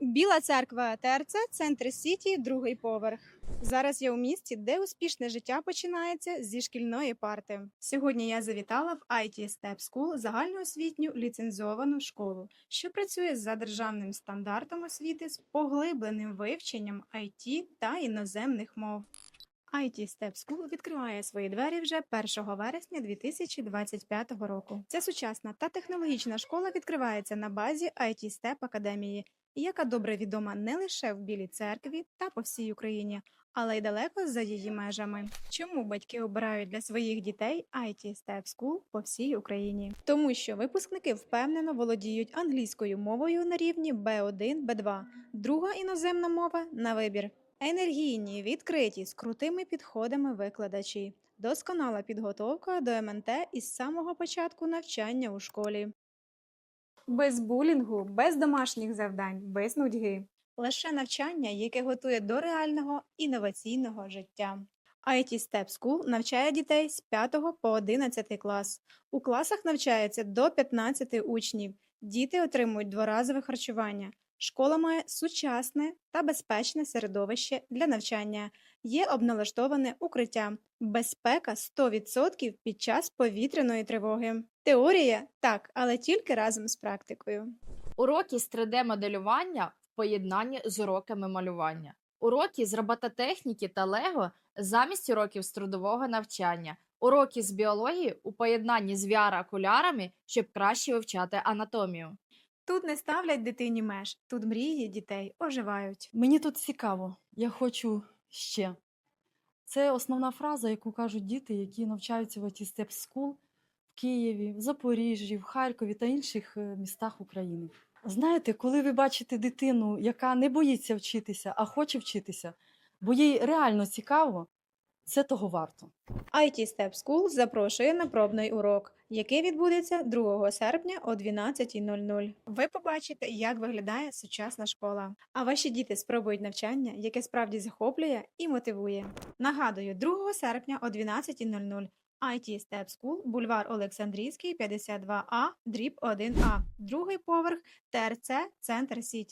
Біла церква ТРЦ, центр Сіті, другий поверх. Зараз я у місті, де успішне життя починається зі шкільної парти. Сьогодні я завітала в IT Step School загальноосвітню ліцензовану школу, що працює за державним стандартом освіти з поглибленим вивченням IT та іноземних мов. IT Step School відкриває свої двері вже 1 вересня 2025 року. Ця сучасна та технологічна школа відкривається на базі IT Step Академії, яка добре відома не лише в Білій церкві та по всій Україні, але й далеко за її межами. Чому батьки обирають для своїх дітей IT Step School по всій Україні? Тому що випускники впевнено володіють англійською мовою на рівні B1, B2, друга іноземна мова на вибір. Енергійні, відкриті, з крутими підходами викладачі, досконала підготовка до МНТ із самого початку навчання у школі. Без булінгу, без домашніх завдань, без нудьги. Лише навчання, яке готує до реального інноваційного життя. IT Step School навчає дітей з 5 по 11 клас. У класах навчається до 15 учнів. Діти отримують дворазове харчування. Школа має сучасне та безпечне середовище для навчання. Є обналаштоване укриття. Безпека 100% під час повітряної тривоги. Теорія так, але тільки разом з практикою. Уроки з 3D-моделювання в поєднанні з уроками малювання. Уроки з робототехніки та Лего замість уроків з трудового навчання. Уроки з біології у поєднанні з VR-окулярами, щоб краще вивчати анатомію. Тут не ставлять дитині меж, тут мрії дітей оживають. Мені тут цікаво, я хочу ще. Це основна фраза, яку кажуть діти, які навчаються в IT Step School в Києві, в Запоріжжі, в Харкові та інших е, містах України. Знаєте, коли ви бачите дитину, яка не боїться вчитися, а хоче вчитися, бо їй реально цікаво, це того варто. IT Step School запрошує на пробний урок, який відбудеться 2 серпня о 12.00. Ви побачите, як виглядає сучасна школа. А ваші діти спробують навчання, яке справді захоплює і мотивує. Нагадую, 2 серпня о 12.00. IT Step School, бульвар Олександрійський, 52А, дріб 1А, другий поверх, ТРЦ, Центр Сіті.